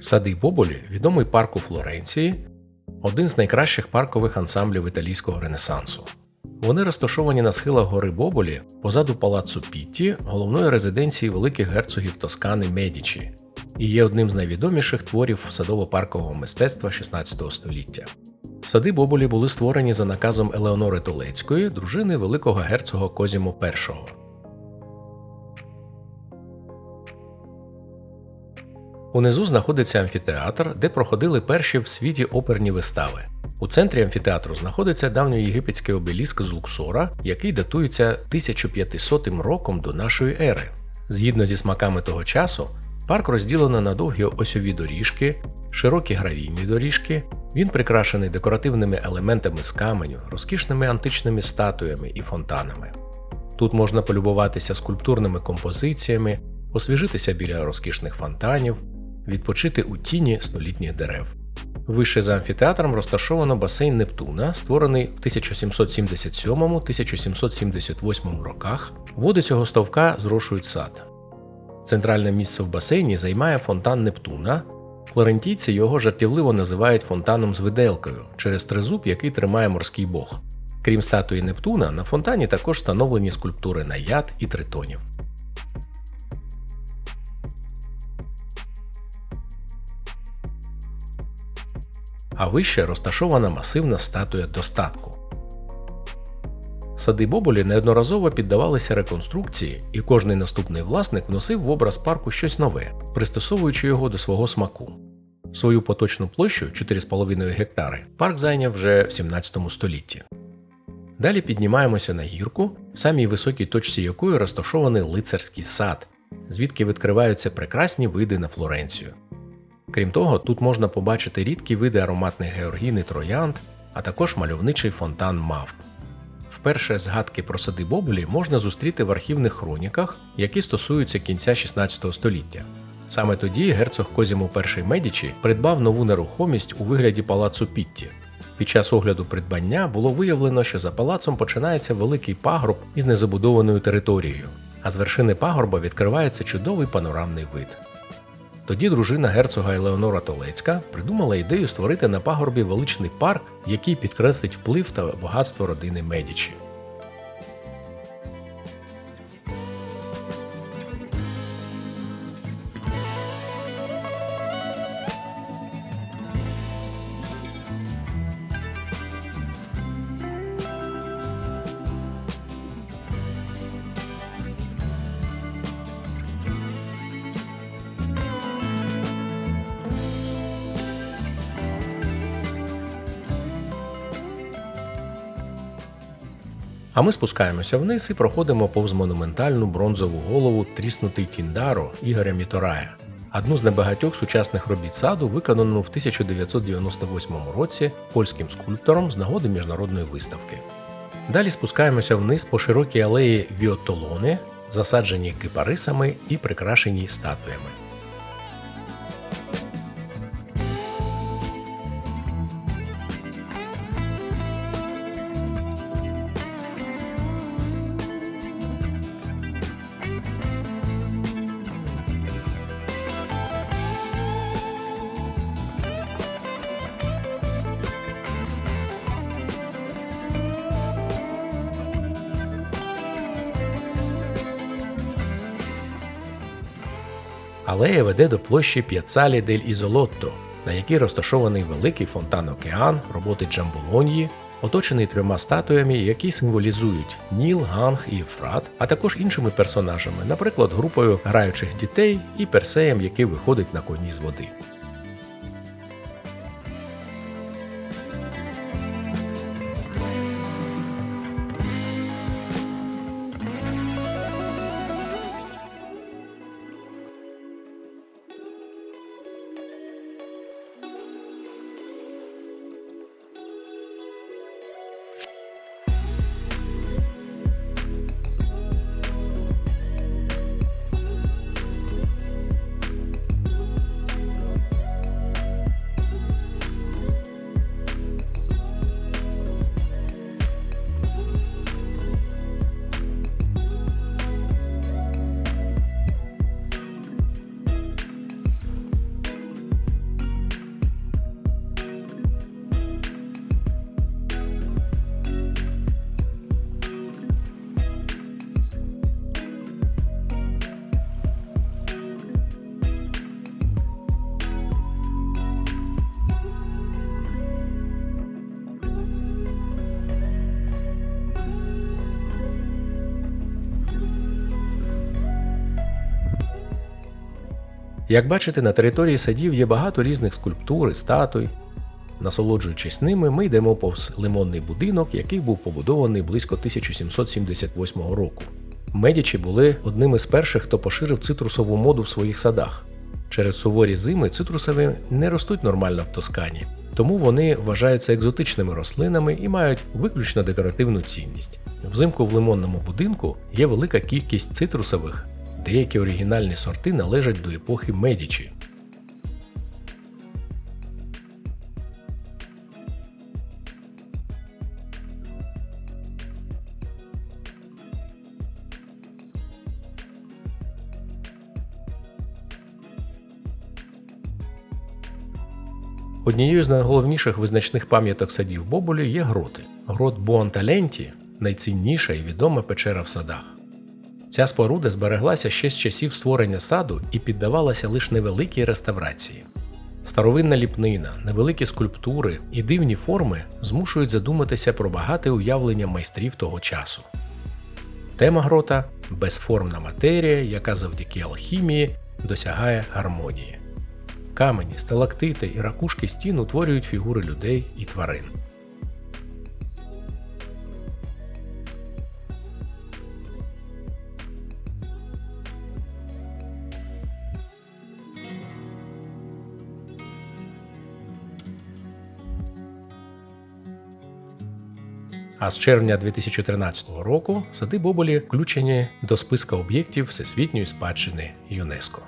Сади Боболі відомий парк у Флоренції, один з найкращих паркових ансамблів італійського ренесансу. Вони розташовані на схилах гори Боболі позаду палацу Пітті, головної резиденції великих герцогів Тоскани Медічі, і є одним з найвідоміших творів садово-паркового мистецтва 16 століття. Сади Боболі були створені за наказом Елеонори Толецької, дружини великого герцога Козіму І. Унизу знаходиться амфітеатр, де проходили перші в світі оперні вистави. У центрі амфітеатру знаходиться давньоєгипетський обеліск з Луксора, який датується 1500 роком до нашої ери. Згідно зі смаками того часу, парк розділено на довгі осьові доріжки, широкі гравійні доріжки. Він прикрашений декоративними елементами з каменю, розкішними античними статуями і фонтанами. Тут можна полюбуватися скульптурними композиціями, освіжитися біля розкішних фонтанів, відпочити у тіні столітніх дерев. Вище за амфітеатром розташовано басейн Нептуна, створений в 1777-1778 роках. Води цього ставка зрошують сад. Центральне місце в басейні займає фонтан Нептуна. Флорентійці його жартівливо називають фонтаном з виделкою через тризуб, який тримає морський бог. Крім статуї Нептуна, на фонтані також встановлені скульптури наяд і тритонів. А вище розташована масивна статуя достатку. Сади Боболі неодноразово піддавалися реконструкції, і кожний наступний власник вносив в образ парку щось нове, пристосовуючи його до свого смаку. Свою поточну площу 4,5 гектари парк зайняв вже в 17 столітті. Далі піднімаємося на гірку, в самій високій точці якої розташований лицарський сад, звідки відкриваються прекрасні види на Флоренцію. Крім того, тут можна побачити рідкі види ароматних георгін і троянд, а також мальовничий фонтан мавп. Вперше згадки про сади Боболі можна зустріти в архівних хроніках, які стосуються кінця 16 століття. Саме тоді герцог Козіму І Медічі придбав нову нерухомість у вигляді палацу Пітті. Під час огляду придбання було виявлено, що за палацом починається великий пагорб із незабудованою територією, а з вершини пагорба відкривається чудовий панорамний вид. Тоді дружина герцога Елеонора Толецька придумала ідею створити на пагорбі величний парк, який підкреслить вплив та багатство родини Медічі. А ми спускаємося вниз і проходимо повз монументальну бронзову голову тріснутий Тіндаро Ігоря Міторая, одну з небагатьох сучасних робіт саду, виконану в 1998 році польським скульптором з нагоди міжнародної виставки. Далі спускаємося вниз по широкій алеї Віотолони, засадженій кипарисами і прикрашеній статуями. Алея веде до площі П'яцалі дель Ізолотто, на якій розташований великий фонтан Океан роботи Джамболоньї, оточений трьома статуями, які символізують Ніл, Ганг і Ефрат, а також іншими персонажами, наприклад, групою граючих дітей і персеєм, який виходить на коні з води. Як бачите, на території садів є багато різних скульптур і статуй. Насолоджуючись ними, ми йдемо повз лимонний будинок, який був побудований близько 1778 року. Медічі були одними з перших, хто поширив цитрусову моду в своїх садах. Через суворі зими цитрусові не ростуть нормально в Тоскані, тому вони вважаються екзотичними рослинами і мають виключно декоративну цінність. Взимку в лимонному будинку є велика кількість цитрусових, деякі оригінальні сорти належать до епохи Медічі. Однією з найголовніших визначних пам'яток садів Боболі є гроти. Грот Буанталенті найцінніша і відома печера в садах. Ця споруда збереглася ще з часів створення саду і піддавалася лише невеликій реставрації. Старовинна ліпнина, невеликі скульптури і дивні форми змушують задуматися про багате уявлення майстрів того часу. Тема грота безформна матерія, яка завдяки алхімії досягає гармонії. Камені, сталактити і ракушки стін утворюють фігури людей і тварин. А з червня 2013 року сади Боболі включені до списка об'єктів Всесвітньої спадщини ЮНЕСКО.